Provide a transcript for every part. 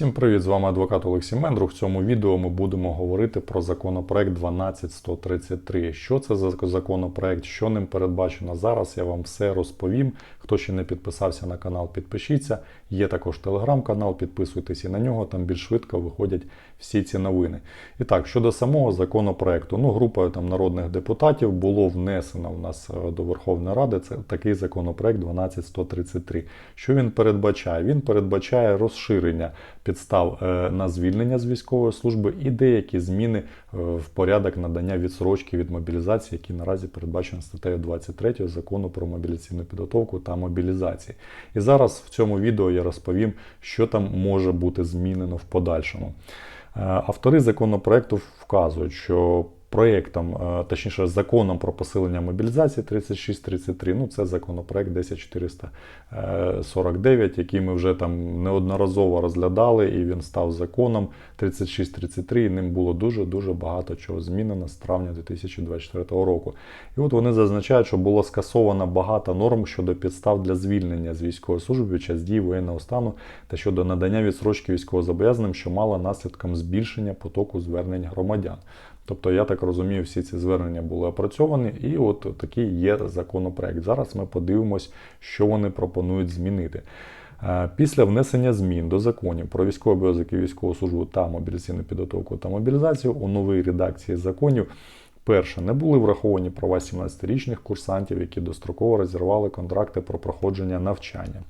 Всім привіт! З вами адвокат Олексій Мендрух. В цьому відео ми будемо говорити про законопроект 12133. Що це за законопроект, що ним передбачено зараз, я вам все розповім. Хто ще не підписався на канал, підпишіться. Є також телеграм-канал, підписуйтесь і на нього, там більш швидко виходять всі ці новини. І так, щодо самого законопроекту, ну, групою там народних депутатів було внесено в нас е, до Верховної Ради це такий законопроект 12133. Що він передбачає? Він передбачає розширення підстав е, на звільнення з військової служби і деякі зміни е, в порядок надання відсрочки від мобілізації, які наразі передбачені статтею 23 закону про мобіляційну підготовку та мобілізації. І зараз в цьому відео я розповім, що там може бути змінено в подальшому. Е, Автори законопроекту вказують, що проєктом, е, точніше, законом про посилення мобілізації 3633, ну це законопроект 10449, який ми вже там неодноразово розглядали, і він став законом 3633, і ним було дуже-дуже багато чого змінено з травня 2024 року. І от вони зазначають, що було скасовано багато норм щодо підстав для звільнення з військової служби під час дії воєнного стану та щодо надання відсрочки військовозобов'язаним, що мало наслідком збільшення потоку звернень громадян. Тобто, я так розумію, всі ці звернення були опрацьовані, і от такий є законопроект. Зараз ми подивимось, що вони пропонують змінити. Е, Після внесення змін до законів про військовий обов'язок і військову службу та мобілізаційну підготовку та мобілізацію у новій редакції законів. Перше, не були враховані права 17-річних курсантів, які достроково розірвали контракти про проходження навчання.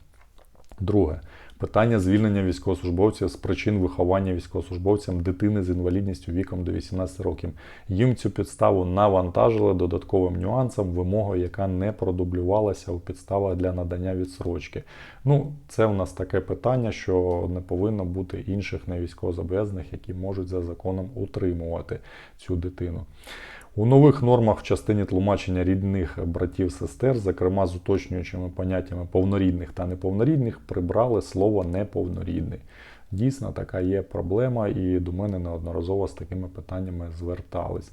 Друге, питання звільнення військовослужбовців з причин виховання військовослужбовцям дитини з інвалідністю віком до 18 років. Їм цю підставу навантажили додатковим нюансом, вимогою, яка не продублювалася у підставах для надання відсрочки. Ну, це у нас таке питання, що не повинно бути інших невійськовозобов'язаних, які можуть за законом утримувати цю дитину. У нових нормах в частині тлумачення рідних братів-сестер, зокрема з уточнюючими поняттями повнорідних та неповнорідних, прибрали слово неповнорідний. Дійсно, така є проблема, і до мене неодноразово з такими питаннями звертались.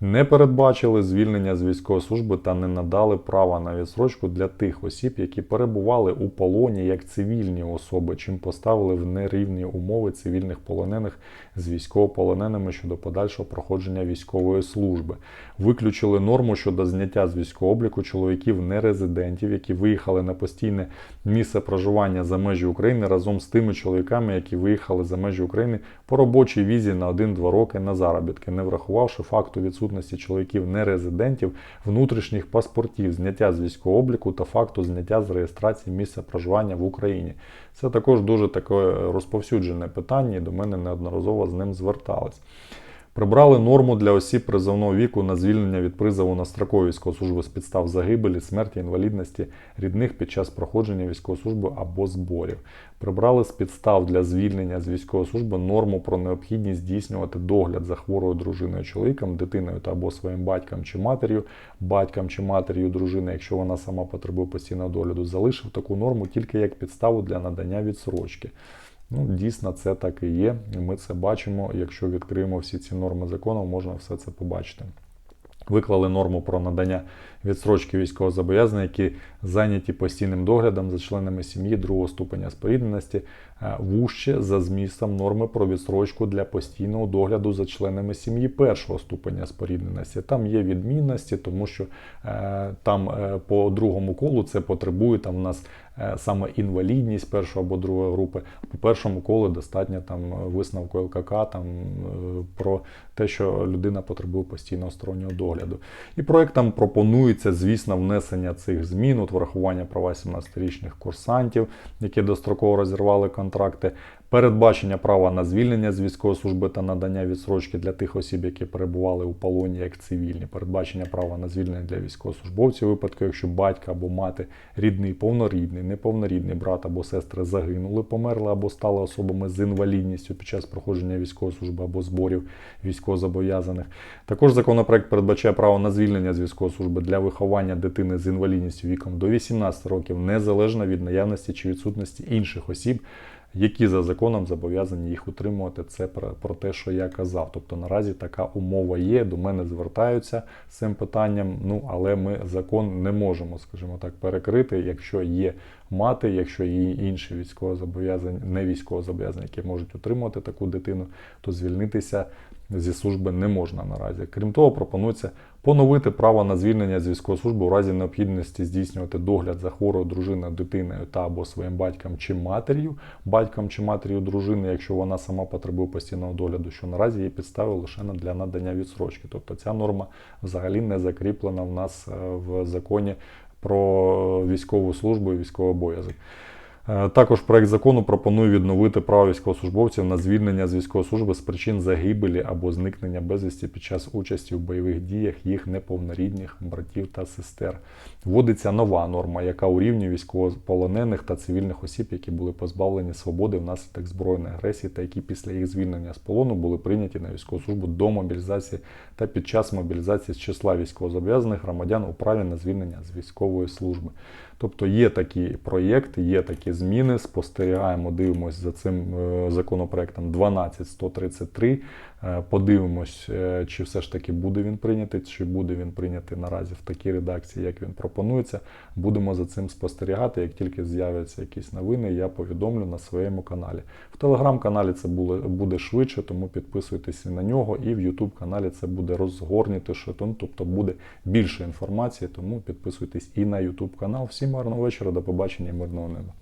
Не передбачили звільнення з військової служби та не надали права на відсрочку для тих осіб, які перебували у полоні як цивільні особи, чим поставили в нерівні умови цивільних полонених з військовополоненими щодо подальшого проходження військової служби. Виключили норму щодо зняття з військового обліку чоловіків нерезидентів, які виїхали на постійне місце проживання за межі України разом з тими чоловіками, які виїхали за межі України по робочій візі на 1-2 роки на заробітки, не врахувавши факту відсутності чоловіків нерезидентів, внутрішніх паспортів, зняття з військового обліку та факту зняття з реєстрації місця проживання в Україні. Це також дуже таке розповсюджене питання, і до мене неодноразово з ним звертались. Прибрали норму для осіб призовного віку на звільнення від призову на строкову військову службу з підстав загибелі, смерті, інвалідності рідних під час проходження військової служби або зборів. Прибрали з підстав для звільнення з військової служби норму про необхідність здійснювати догляд за хворою дружиною чоловіком, дитиною та або своїм батьком чи матір'ю, батьком чи матір'ю дружини, якщо вона сама потребує постійного догляду, залишив таку норму тільки як підставу для надання відсрочки. Ну, дійсно, це так і є. Ми це бачимо. Якщо відкриємо всі ці норми закону, можна все це побачити. Виклали норму про надання відсрочки військовозобов'язаних, які зайняті постійним доглядом за членами сім'ї другого ступеня спорідненості, вужче за змістом норми про відсрочку для постійного догляду за членами сім'ї першого ступеня спорідненості. Там є відмінності, тому що е, там е, по другому колу це потребує там в нас е, саме інвалідність першої або другої групи. По першому колу достатньо там висновку ЛКК там про те, що людина потребує постійного стороннього догляду. І проектом пропонується, звісно, внесення цих змін, от врахування права 17-річних курсантів, які достроково розірвали контракти, передбачення права на звільнення з військової служби та надання відсрочки для тих осіб, які перебували у полоні як цивільні, передбачення права на звільнення для військовослужбовців випадку, якщо батька або мати рідний, повнорідний, неповнорідний брат або сестри загинули, померли або стали особами з інвалідністю під час проходження військової служби або зборів військовозобов'язаних. Також законопроект передбачає право на звільнення з військової служби для виховання дитини з інвалідністю віком до 18 років, незалежно від наявності чи відсутності інших осіб які за законом зобов'язані їх утримувати. Це про, про те, що я казав. Тобто наразі така умова є. До мене звертаються з цим питанням. Ну але ми закон не можемо, скажімо так, перекрити, якщо є мати, якщо є інші військовозобов'язані, не військовозобов'язані, які можуть утримувати таку дитину, то звільнитися зі служби не можна наразі. Крім того, пропонується поновити право на звільнення з військової служби у разі необхідності здійснювати догляд за хворою дружиною, дитиною та або своїм батьком чи матір'ю, батьком чи матір'ю дружини, якщо вона сама потребує постійного догляду, що наразі є підставою лише для надання відсрочки. Тобто ця норма взагалі не закріплена в нас е, в законі про військову службу і військовий обов'язок. Е, Також проект закону пропонує відновити право військовослужбовців на звільнення з військової служби з причин загибелі або зникнення безвісті під час участі в бойових діях їх неповнорідних братів та сестер. Вводиться нова норма, яка урівнює військовополонених та цивільних осіб, які були позбавлені свободи внаслідок збройної агресії та які після їх звільнення з полону були прийняті на військову службу до мобілізації та під час мобілізації з числа військовозобов'язаних громадян у праві на звільнення з військової служби. Тобто є такі проєкти, є такі зміни. Спостерігаємо, дивимося за цим е, законопроектом 12133. Е, Подивимось, е, чи все ж таки буде він прийнятий, чи буде він прийнятий наразі в такій редакції, як він пропонується. Будемо за цим спостерігати. Як тільки з'являться якісь новини, я повідомлю на своєму каналі. В телеграм-каналі це буде швидше, тому підписуйтесь на нього, і в YouTube каналі це буде розгорнутіше, ну, тобто буде більше інформації, тому підписуйтесь і на YouTube канал. Всім гарного вечора, до побачення мирного неба.